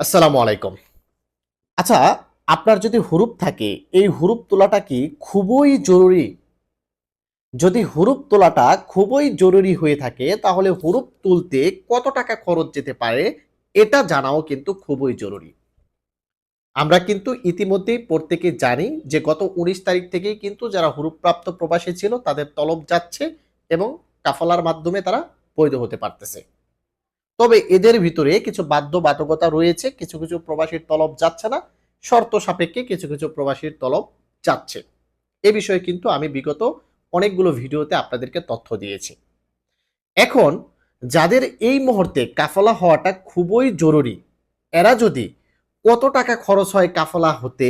আসসালামু আলাইকুম। আচ্ছা আপনার যদি হুরুপ থাকে, এই হুরুপ তোলাটা কি খুবই জরুরি? যদি হুরুপ তোলাটা খুবই জরুরি হয়ে থাকে, তাহলে হুরুপ তুলতে কত টাকা খরচ যেতে পারে, এটা জানাও কিন্তু খুবই জরুরি। আমরা কিন্তু ইতিমধ্যেই প্রত্যেকে জানি যে গত উনিশ তারিখ থেকেই কিন্তু যারা হুরুপপ্রাপ্ত প্রবাসী ছিল, তাদের তলব যাচ্ছে এবং কাফলার মাধ্যমে তারা বৈধ হতে পারতেছে। তবে এদের ভিতরে কিছু বাধ্যবাধকতা রয়েছে, কিছু কিছু প্রবাসীর তলব যাচ্ছে না, শর্ত সাপেক্ষে কিছু কিছু প্রবাসীর তলব যাচ্ছে। এ বিষয়ে কিন্তু আমি বিগত অনেকগুলো ভিডিওতে আপনাদেরকে তথ্য দিয়েছি। এখন, যাদের এই মুহূর্তে কাফলা হওয়াটা খুবই জরুরি, এরা যদি কত টাকা খরচ হয় কাফলা হতে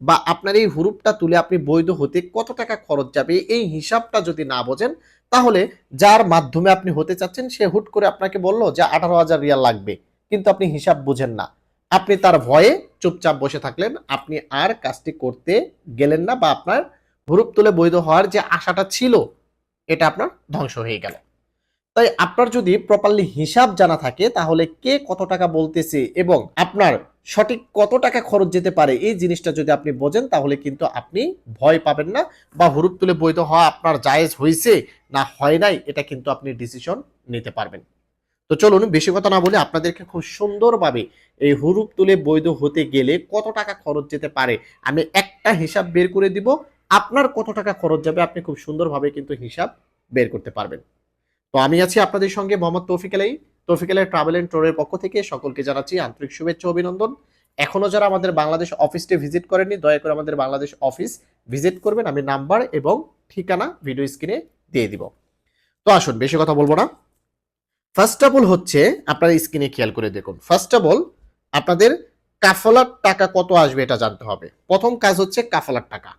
বা আপনার এই হুরুপটা তুলে আপনি বৈধ হতে কত টাকা খরচ যাবে, এই হিসাবটা যদি না বোঝেন তাহলে যার মাধ্যমে আপনি হতে চাচ্ছেন, সে হুট করে আপনাকে বলল যে আঠারো হাজার রিয়াল লাগবে। কিন্তু আপনি হিসাব বুঝেন না। আপনি তার ভয়ে চুপচাপ বসে থাকলেন। আপনি আর কাজটি করতে গেলেন না বা আপনার হুরুপ তুলে বৈধ হওয়ার যে আশাটা ছিল, এটা আপনার ধ্বংস হয়ে গেল। তাই আপনার যদি প্রপারলি হিসাব জানা থাকে, তাহলে কে কত টাকা বলতেছে এবং আপনার সঠিক কত টাকা খরচ যেতে পারে, এই জিনিসটা যদি আপনি বোঝেন, তাহলে কিন্তু আপনি ভয় পাবেন না বা হুরুপ তুলে বৈধ হওয়া আপনার জায়েজ হয়েছে না হয় নাই, এটা কিন্তু আপনি ডিসিশন নিতে পারবেন। তো চলুন, বেশি কথা না বলে আপনাদেরকে খুব সুন্দরভাবে এই হুরুপ তুলে বৈধ হতে গেলে কত টাকা খরচ যেতে পারে, আমি একটা হিসাব বের করে দিব। আপনার কত টাকা খরচ যাবে, আপনি খুব সুন্দরভাবে কিন্তু হিসাব বের করতে পারবেন। তো আমি আছি আপনাদের সঙ্গে মোহাম্মদ তৌফিক আলাই। তৌফিক আলাই ট্রাভেল এন্ড ট্যুরের পক্ষ থেকে সকলকে জানাচ্ছি আন্তরিক শুভেচ্ছা অভিনন্দন। এখনও যারা আমাদের বাংলাদেশ অফিসটি ভিজিট করেননি, দয়া করে আমাদের বাংলাদেশ অফিস ভিজিট করবেন। আমি নাম্বার এবং ঠিকানা ভিডিও স্ক্রিনে দিয়ে দিব। তো আসুন, বেশি কথা বলব না। ফার্স্ট অফ অল হচ্ছে, আপনারা স্ক্রিনে খেয়াল করে দেখুন। ফার্স্ট অফ অল আপনাদের কাফলার টাকা কত আসবে এটা জানতে হবে। প্রথম কাজ হচ্ছে কাফলার টাকা।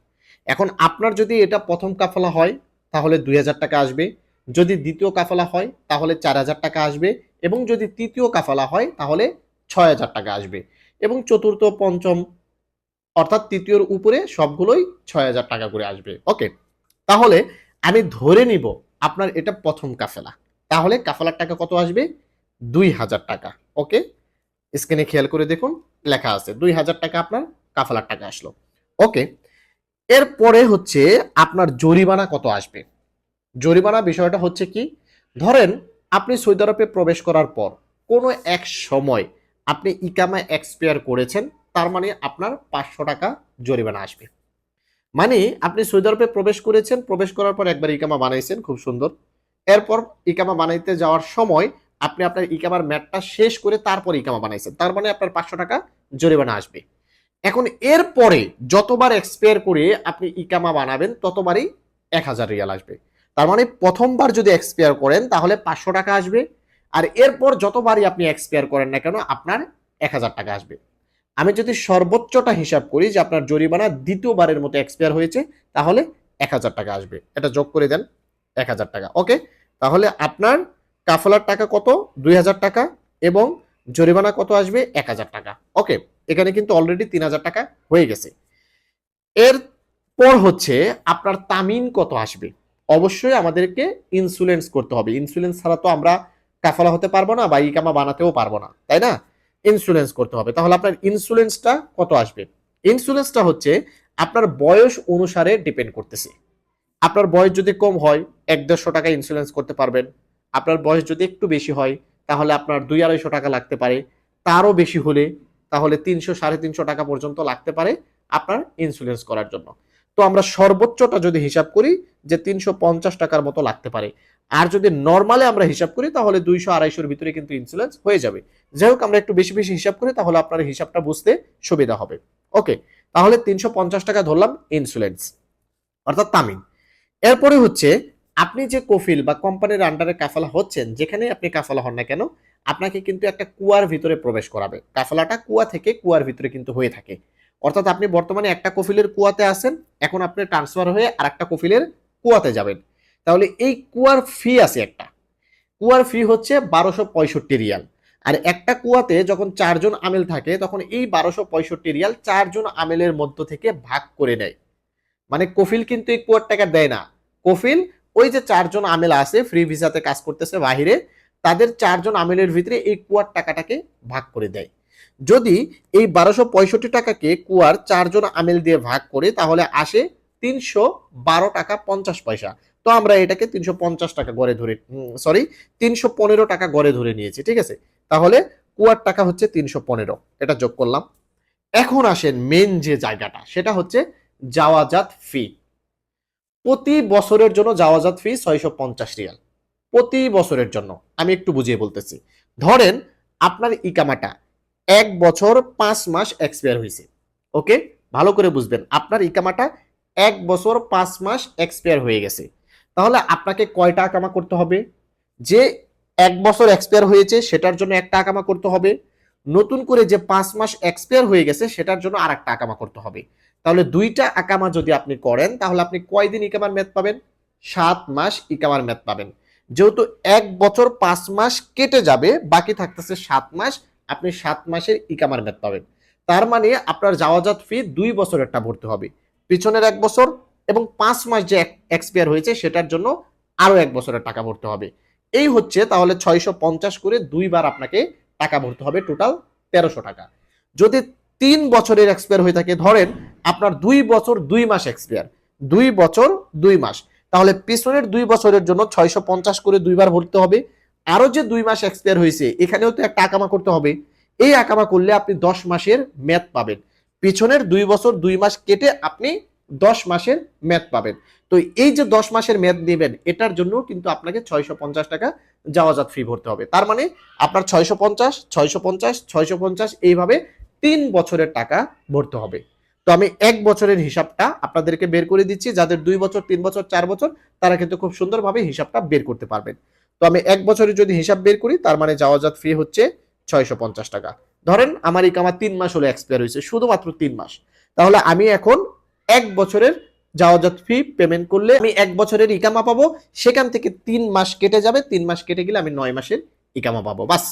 এখন আপনার যদি এটা প্রথম কাফলা হয়, তাহলে দুই হাজার টাকা আসবে। যদি দ্বিতীয় কাফলা হয়, তাহলে চার হাজার টাকা আসবে এবং যদি তৃতীয় কাফলা হয়, তাহলে ছয় হাজার টাকা আসবে এবং চতুর্থ, পঞ্চম, অর্থাৎ তৃতীয়র উপরে সবগুলোই ছয় হাজার টাকা করে আসবে। ওকে তাহলে আমি ধরে নিব আপনার এটা প্রথম কাফেলা। তাহলে কাফেলার টাকা কত আসবে? দুই হাজার টাকা। ওকে স্ক্রিনে খেয়াল করে দেখুন, লেখা আছে, দুই হাজার টাকা আপনার কাফেলার টাকা আসলো। ওকে এরপরে হচ্ছে আপনার জরিমানা কত আসবে? জরিমানা বিষয়টা হচ্ছে কি? ধরেন আপনি সৌদি আরবে প্রবেশ করার পর কোনো এক সময় আপনি ইকামা এক্সপায়ার করেছেন, তার মানে আপনার পাঁচশো টাকা জরিমানা আসবে। মানে আপনি সৌদি আরবে প্রবেশ করেছেন, প্রবেশ করার পর একবার ইকামা বানাইছেন, খুব সুন্দর। এরপর ইকামা বানাইতে যাওয়ার সময় আপনি আপনার ইকামার ম্যাটটা শেষ করে তারপর ইকামা বানাইছেন, তার মানে আপনার পাঁচশো টাকা জরিমানা আসবে। এখন এরপরে যতবার এক্সপায়ার করে আপনি ইকামা বানাবেন, ততবারই এক হাজার রিয়াল আসবে। তার মানে প্রথমবার যদি এক্সপায়ার করেন, তাহলে পাঁচশো টাকা আসবে। আর এরপর যতবারই আপনি এক্সপায়ার করেন না কেন, আপনার এক হাজার টাকা আসবে। আমি যদি সর্বোচ্চটা হিসাব করি যে আপনার জরিমানা দ্বিতীয়বারের মতো এক্সপায়ার হয়েছে, তাহলে এক হাজার টাকা আসবে। এটা যোগ করে দেন এক হাজার টাকা। ওকে? তাহলে আপনার কাফলার টাকা কত? দুই হাজার টাকা এবং জরিমানা কত আসবে? এক হাজার টাকা। ওকে? এখানে কিন্তু অলরেডি তিন হাজার টাকা হয়ে গেছে। এর পর হচ্ছে আপনার তামিন কত আসবে? অবশ্যই আমাদেরকে ইন্স্যুরেন্স করতে হবে। ইন্স্যুরেন্স ছাড়া তো আমরা কাফালা হতে পারব না বা ইকামা বানাতেও পারব না, তাই না? ইন্স্যুরেন্স করতে হবে। তাহলে আপনার ইন্স্যুরেন্সটা কত আসবে? ইন্স্যুরেন্সটা হচ্ছে আপনার বয়স অনুসারে ডিপেন্ড করতেছে। আপনার বয়স যদি কম হয়, এক দেড়শো টাকা ইন্স্যুরেন্স করতে পারবেন। আপনার বয়স যদি একটু বেশি হয়, তাহলে আপনার দুই আড়াইশো টাকা লাগতে পারে। তারও বেশি হলে তাহলে তিনশো, সাড়ে তিনশো টাকা পর্যন্ত লাগতে পারে আপনার ইন্স্যুরেন্স করার জন্য। তো আমরা সর্বোচ্চটা যদি হিসাব করি যে তিনশো পঞ্চাশ টাকার মতো লাগতে পারে। আর যদি নর্মালে আমরা হিসাব করি, তাহলে দুইশো আড়াইশোর ভিতরে কিন্তু ইন্স্যুরেন্স হয়ে যাবে। যাই হোক, আমরা একটু বেশি বেশি হিসাব করি, তাহলে আপনার হিসাবটা বুঝতে সুবিধা হবে। ওকে তাহলে তিনশো পঞ্চাশ টাকা ধরলাম ইন্স্যুরেন্স অর্থাৎ তামিন এরপরে হচ্ছে, আপনি যে কফিল বা কোম্পানির আন্ডারে কাফালা হচ্ছেন যেখানে আপনি কাফালা হন না কেন, আপনাকে কিন্তু একটা কুয়ার ভিতরে প্রবেশ করাবে। কাফালাটা কুয়া থেকে কুয়ার ভিতরে কিন্তু হয়ে থাকে। অর্থাৎ আপনি বর্তমানে একটা কফিলের কুয়াতে আছেন, এখন আপনি ট্রান্সফার হয়ে আর একটা কফিলের কুয়াতে যাবেন। তাহলে এই কুয়ার ফি আছে একটা। কুয়ার ফি হচ্ছে বারোশো পঁয়ষট্টি রিয়াল। আর একটা কুয়াতে যখন চারজন আমেল থাকে, তখন এই বারোশো পঁয়ষট্টি রিয়াল চারজন আমেলের মধ্য থেকে ভাগ করে নেয়। মানে কফিল কিন্তু এই কুয়ার টাকা দেয় না। কফিল ওই যে চারজন আমেল আছে ফ্রি ভিসাতে কাজ করতেছে বাহিরে, তাদের চারজন আমেলের ভিতরে এই কুয়ার টাকাটাকে ভাগ করে দেয়। যদি এই বারোশো পঁয়ষট্টি টাকাকে কুয়ার চারজন আমেল দিয়ে ভাগ করে তাহলে আসে তিনশো বারো টাকা পঞ্চাশ পয়সা। তো আমরা এটাকে তিনশো পঞ্চাশ টাকা গড়ে ধরে সরি তিনশো পনেরো টাকা গড়ে ধরে নিয়েছি, ঠিক আছে? তাহলে কুয়ার টাকা হচ্ছে তিনশো পনেরো, এটা যোগ করলাম। এখন আসেন মেন যে জায়গাটা, সেটা হচ্ছে যাওয়াজাত ফি প্রতি বছরের জন্য যাওয়াজাত ফি ছয়শো পঞ্চাশ রিয়াল। প্রতি বছরের জন্য, আমি একটু বুঝিয়ে বলতেছি। ধরেন আপনার ইকামাটা এক বছর পাঁচ মাস এক্সপায়ার হয়েছে। ওকে ভালো করে বুঝবেন, আপনার ইকামাটা এক বছর পাঁচ মাস এক্সপায়ার হয়ে গেছে। তাহলে আপনাকে কয়টা আকামা করতে হবে? যে এক বছর এক্সপায়ার হয়েছে, সেটার জন্য একটা আকামা করতে হবে। নতুন করে যে পাঁচ মাস এক্সপায়ার হয়ে গেছে, সেটার জন্য আর একটা আকামা করতে হবে। তাহলে দুইটা আকামা যদি আপনি করেন, তাহলে আপনি কয়দিন ইকামার মেয়াদ পাবেন? সাত মাস ইকামার মেয়াদ পাবেন। যেহেতু এক বছর পাঁচ মাস কেটে যাবে, বাকি থাকতেছে সাত মাস আপনি সাত মাসের ইকামার মেয়াদ পাবেন। তার মানে আপনার যাওয়াজাত ফি দুই বছরেরটা ভরতে হবে। পিছনের এক বছর এবং পাঁচ মাস যে এক্সপায়ার হয়েছে সেটার জন্য আরও এক বছরের টাকা ভরতে হবে। এই হচ্ছে তাহলে ছয়শো পঞ্চাশ করে দুইবার আপনাকে টাকা ভরতে হবে টোটাল তেরোশো টাকা। যদি তিন বছরের এক্সপায়ার হয়ে থাকে, ধরেন আপনার দুই বছর দুই মাস এক্সপায়ার দুই বছর দুই মাস, তাহলে পিছনের দুই বছরের জন্য ছয়শো পঞ্চাশ করে দুইবার ভরতে হবে। আরও যে দুই মাস এক্সপায়ার হয়েছে, এখানেও তো একটা আকামা করতে হবে। এই আকামা করলে আপনি দশ মাসের মেয়াদ পাবেন। পিছনের দুই বছর, দুই মাস কেটে আপনি দশ মাসের মেয়াদ পাবেন। তো এই যে দশ মাসের মেয়াদ নেবেন, এটার জন্য কিন্তু আপনাকে ছয়শো পঞ্চাশ টাকা যাওয়াজাত ফি ভরতে হবে। তার মানে আপনার ছয়শো পঞ্চাশ ছয়শো পঞ্চাশ ছয়শো পঞ্চাশ, এইভাবে তিন বছরের টাকা ভরতে হবে। তো আমি এক বছরের হিসাবটা আপনাদেরকে বের করে দিচ্ছি। যাদের দুই বছর, তিন বছর, চার বছর, তারা কিন্তু খুব সুন্দরভাবে হিসাবটা বের করতে পারবেন। তো আমি এক বছরের যদি হিসাব বের করি, তার মানে যাওয়াজাত ফি হচ্ছে ছয়শো পঞ্চাশ টাকা। ধরেন আমার এই কামা তিন মাস হলে এক্সপায়ার হয়েছে, শুধুমাত্র তিন মাস। তাহলে আমি এখন এক বছরের যাওয়াজাত ফি পেমেন্ট করলে আমি এক বছরের ইকামা পাবো, সেখান থেকে তিন মাস কেটে যাবে, তিন মাস কেটে গেলে আমি নয় মাসের ইকামা পাবো, বাস।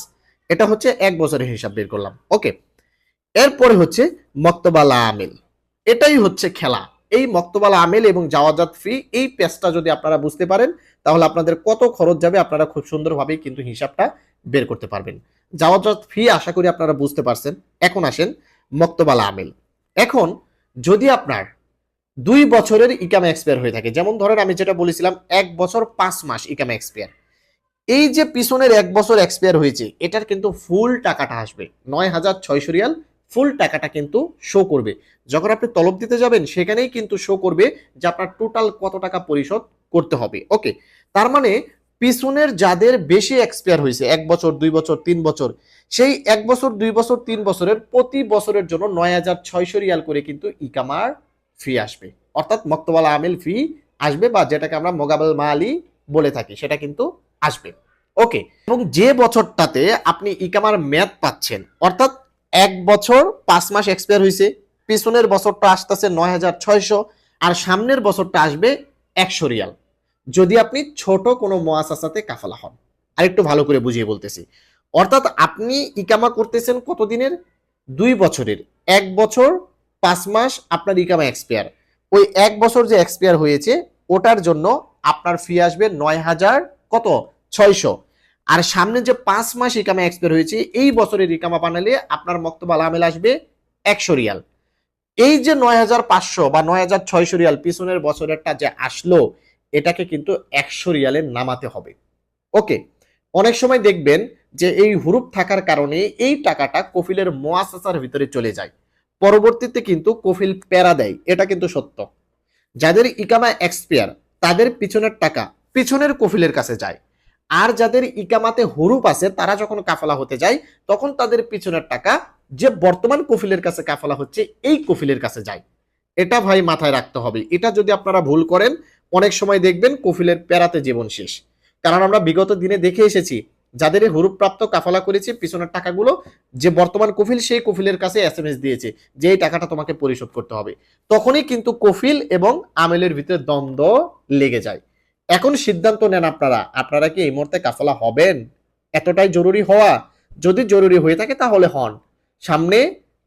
এটা হচ্ছে এক বছরের হিসাব বের করলাম, ওকে। এরপরে হচ্ছে মক্তবালা আমেল, এটাই হচ্ছে খেলা। এই মক্তবালা আমেল এবং যাওয়াজাত ফি এই পেজটা যদি আপনারা বুঝতে পারেন, তাহলে আপনাদের কত খরচ যাবে আপনারা খুব সুন্দরভাবে কিন্তু হিসাবটা বের করতে পারবেন। যাওয়াজাত ফি আশা করি আপনারা বুঝতে পারছেন। এখন আসেন মক্তবালা আমেল। এখন যদি আপনার দুই বছরের ইকামা এক্সপায়ার হয়ে থাকে, যেমন ধরেন আমি যেটা বলেছিলাম, এক বছর পাঁচ মাস ইকামা এক্সপায়ার এই যে পিছনের এক বছর এক্সপায়ার হয়েছে, এটার কিন্তু ফুল টাকাটা আসবে নয় হাজার ছয়শো রিয়াল ফুল টাকাটা কিন্তু শো করবে। যখন আপনি তলব দিতে যাবেন, সেখানেই কিন্তু শো করবে যে আপনার টোটাল কত টাকা পরিশোধ করতে হবে। ওকে তার মানে পিছনের যাদের বেশি এক্সপায়ার হয়েছে, এক বছর, দুই বছর, তিন বছর, সেই এক বছর, দুই বছর, তিন বছরের প্রতি বছরের জন্য নয় হাজার ছয়শো রিয়াল করে কিন্তু ইকামার ফি আসবে। অর্থাৎ মক্তবালা আমিল ফি আসবে বা যেটাকে আমরা মোগাবেল মালি বলে থাকি, সেটা কিন্তু আসবে। ওকে এবং যে বছরটাতে আপনি ইকামার মেয়াদ পাচ্ছেন, অর্থাৎ এক বছর পাঁচ মাস এক্সপায়ার হয়েছে পিছনের বছরটা আসতেছে নয় হাজার ছয়শো আর সামনের বছরটা আসবে একশো রিয়াল। যদি আপনি ছোট কোনো মোয়াসাসাতে কাফালা হন আর একটু ভালো করে বুঝিয়ে বলতেছি। অর্থাৎ আপনি ইকামা করতেছেন কতদিনের? দুই বছরের। এক বছর, পাঁচ মাস আপনার ইকামা এক্সপায়ার ওই এক বছর যে এক্সপায়ার হয়েছে, ওটার জন্য আপনার ফি আসবে নয় হাজার কত? ছয়শো। আর সামনে যে পাঁচ মাস ইকামা এক্সপায়ার হয়েছে, এই বছরের ইকামা বানালে আপনার মক্তবা আলামেল আসবে একশো রিয়াল। এই যে নয় হাজার পাঁচশো বা নয় হাজার ছয়শো রিয়াল পিছনের বছরেরটা যে আসলো, এটাকে কিন্তু একশো রিয়ালে নামাতে হবে। ওকে, অনেক সময় দেখবেন যে এই হুরুপ থাকার কারণে এই টাকাটা কফিলের মোয়াসাসার ভিতরে চলে যায়। পরবর্তীতে কিন্তু কফিল প্যারা দেয়, এটা কিন্তু সত্য। যাদের ইকামা এক্সপায়ার তাদের পিছনের টাকা পিছনের কফিলের কাছে যায়। আর যাদের ইকামাতে হরুপ আছে, তারা যখন কাফালা হতে যায়, তখন তাদের পিছনের টাকা যে বর্তমান কফিলের কাছে কাফালা হচ্ছে, এই কফিলের কাছে যায়। এটা ভাই মাথায় রাখতে হবে। এটা যদি আপনারা ভুল করেন, অনেক সময় দেখবেন কফিলের প্যারাতে জীবন শেষ। কারণ আমরা বিগত দিনে দেখে এসেছি, যাদের হুরুপ প্রাপ্ত কাফালা করেছে, পিছনের টাকাগুলো যে বর্তমান কফিল, সেই কফিলের কাছে এস দিয়েছে, যে এই টাকাটা তোমাকে পরিশোধ করতে হবে। তখনই কিন্তু কফিল এবং আমেলের ভিতরে দ্বন্দ্ব লেগে যায়। এখন সিদ্ধান্ত নেন আপনারা। আপনারা কি এই মুহূর্তে কাফালা হবেন? এতটাই জরুরি হওয়া? যদি জরুরি হয়ে থাকে তাহলে হন। সামনে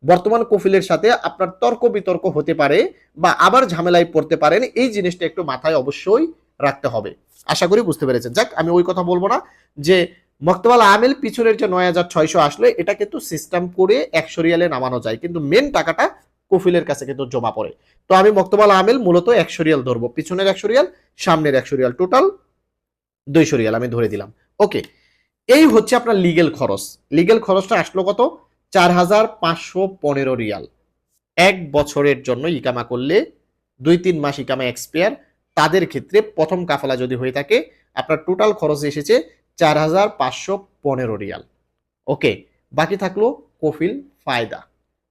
বর্তমান কফিলের সাথে আপনার তর্ক বিতর্ক হতে পারে বা আবার ঝামেলায় পড়তে পারেন। এই জিনিসটা একটু মাথায় অবশ্যই রাখতে হবে। আশা করি বুঝতে পেরেছেন। যাক, আমি ওই কথা বলব না যে মক্তবাল আমেল পিছনের যে নয় হাজার ছয়শো আসলে এটা কিন্তু সিস্টেম করে একশো রিয়ালে নামানো যায়। কিন্তু মেন টাকাটা কফিলের কাছে কিন্তু জমা পড়ে। তো আমি মক্তবাল আমেল মূলত একশো রিয়াল ধরবো। পিছনের একশো রিয়াল, সামনের একশো রিয়াল টোটাল দুইশো রিয়াল আমি ধরে দিলাম। ওকে এই হচ্ছে আপনার লিগেল খরচ। লিগেল খরচটা আসলো কত? চার হাজার পাঁচশো পনেরো রিয়াল। এক বছরের জন্য ইকামা করলে দুই তিন মাস ইকামা এক্সপায়ার তাদের ক্ষেত্রে প্রথম কাফালা যদি হয়ে থাকে, আপনার টোটাল খরচ এসেছে চার হাজার পাঁচশো পনেরো রিয়াল। ওকে বাকি থাকল কফিল ফায়দা।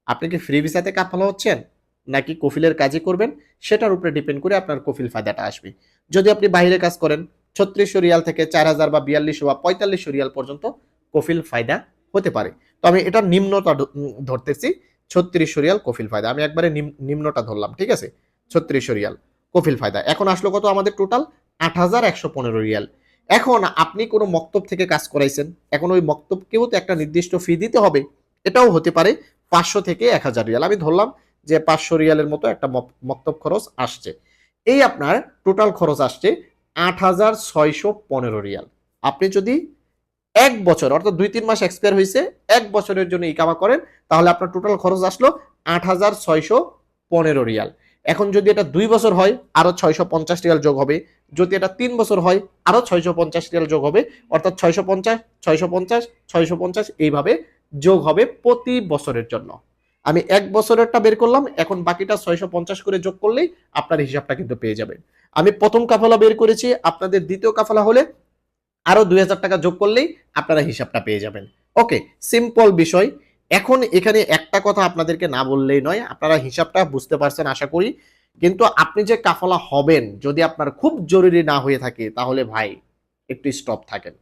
আপনি কি ফ্রি ভিসাতে কাফালা হচ্ছেন? নাকি কফিলের কাজই করবেন? সেটার উপরে ডিপেন্ড করে আপনার কফিল ফায়দাটা আসবে। যদি আপনি বাইরে কাজ করেন, ছত্রিশশো রিয়াল থেকে চার হাজার বা বিয়াল্লিশশো বা পঁয়তাল্লিশশো রিয়াল পর্যন্ত কফিল ফায়দা হতে পারে। তো আমি এটা নিম্নটা ধরতেছি, ছত্রিশশো রিয়াল কফিল ফায়দা। আমি একবারে নিম- নিম্নটা ধরলাম, ঠিক আছে? ছত্রিশশো রিয়াল কফিল ফায়দা। এখন আসলো কত আমাদের টোটাল আট হাজার একশো পনেরো রিয়াল। এখন আপনি কোনো মক্তব থেকে কাজ করাইছেন, এখন ওই মক্তবকেও তো একটা নির্দিষ্ট ফি দিতে হবে। এটাও হতে পারে পাঁচশো থেকে এক হাজার রিয়াল। আমি ধরলাম যে পাঁচশো রিয়ালের মতো একটা মক- মক্তব খরচ আসছে। এই আপনার টোটাল খরচ আসছে আট হাজার ছয়শো পনেরো রিয়াল। আপনি যদি এক বছর, অর্থাৎ দুই তিন মাস এক্সপায়ার হয়েছে, এক বছরের জন্য ইকামা করেন, তাহলে আপনার টোটাল খরচ আসলো আট হাজার ছয়শো পনেরো রিয়াল। এখন যদি এটা দুই বছর হয়, আরও ছয়শো পঞ্চাশ রিয়াল যোগ হবে। যদি এটা তিন বছর হয়, আরও ছয়শো পঞ্চাশ রিয়াল যোগ হবে। অর্থাৎ ছয়শো পঞ্চাশ ছয়শো পঞ্চাশ ছয়শো পঞ্চাশ, এইভাবে যোগ হবে প্রতি বছরের জন্য। আমি এক বছরেরটা বের করলাম, এখন বাকিটা ছয়শো পঞ্চাশ করে যোগ করলেই আপনার হিসাবটা কিন্তু পেয়ে যাবেন। আমি প্রথম কাফলা বের করেছি, আপনাদের দ্বিতীয় কাফলা হলে আরও দুই টাকা যোগ করলেই আপনারা হিসাবটা পেয়ে যাবেন। ওকে সিম্পল বিষয়। এখন এখানে একটা কথা আপনাদেরকে না বললেই নয়, আপনারা হিসাবটা বুঝতে পারছেন, আশা করি। কিন্তু আপনি যে কাফলা হবেন, যদি আপনার খুব জরুরি না হয়ে থাকে, তাহলে ভাই, একটু স্টপ থাকেন।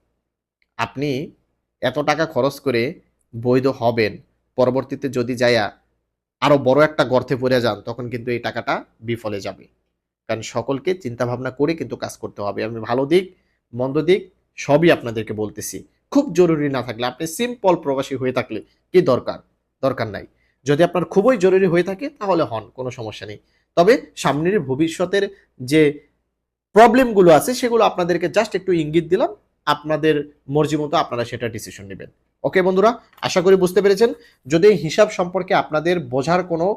আপনি এত টাকা খরচ করে বৈধ হবেন। পরবর্তীতে যদি যায়া আরও বড় একটা গর্তে পড়ে যান, তখন কিন্তু এই টাকাটা বিফলে যাবে। কারণ সকলকে চিন্তা ভাবনা করে কিন্তু কাজ করতে হবে। আমি ভালো দিক, মন্দ দিক সবই আপনাদেরকে বলতেছি। খুব জরুরি না থাকলে, আপনি সিম্পল প্রবাসী হয়ে থাকলে কি দরকার? দরকার নাই। যদি আপনার খুবই জরুরি হয়ে থাকে, তাহলে হন, কোনো সমস্যা নেই। তবে সামনের ভবিষ্যতের যে প্রবলেমগুলো আছে, সেগুলো আপনাদেরকে জাস্ট একটু ইঙ্গিত দিলাম। আপনাদের মর্জি মতো আপনারা সেটা ডিসিশন নেবেন। ওকে বন্ধুরা, আশা করি বুঝতে পেরেছেন। যদি হিসাব সম্পর্কে আপনাদের বোঝার কোনো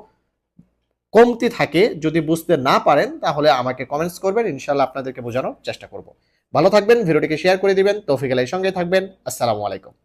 কমতি থাকে, যদি বুঝতে না পারেন, তাহলে আমাকে কমেন্টস করবেন ইনশাল্লাহ আপনাদেরকে বোঝানোর চেষ্টা করব। ভালো থাকবেন, ভিডিওটিকে শেয়ার করে দিবেন, তৌফিক আলাই সঙ্গে থাকবেন, আসসালামু আলাইকুম।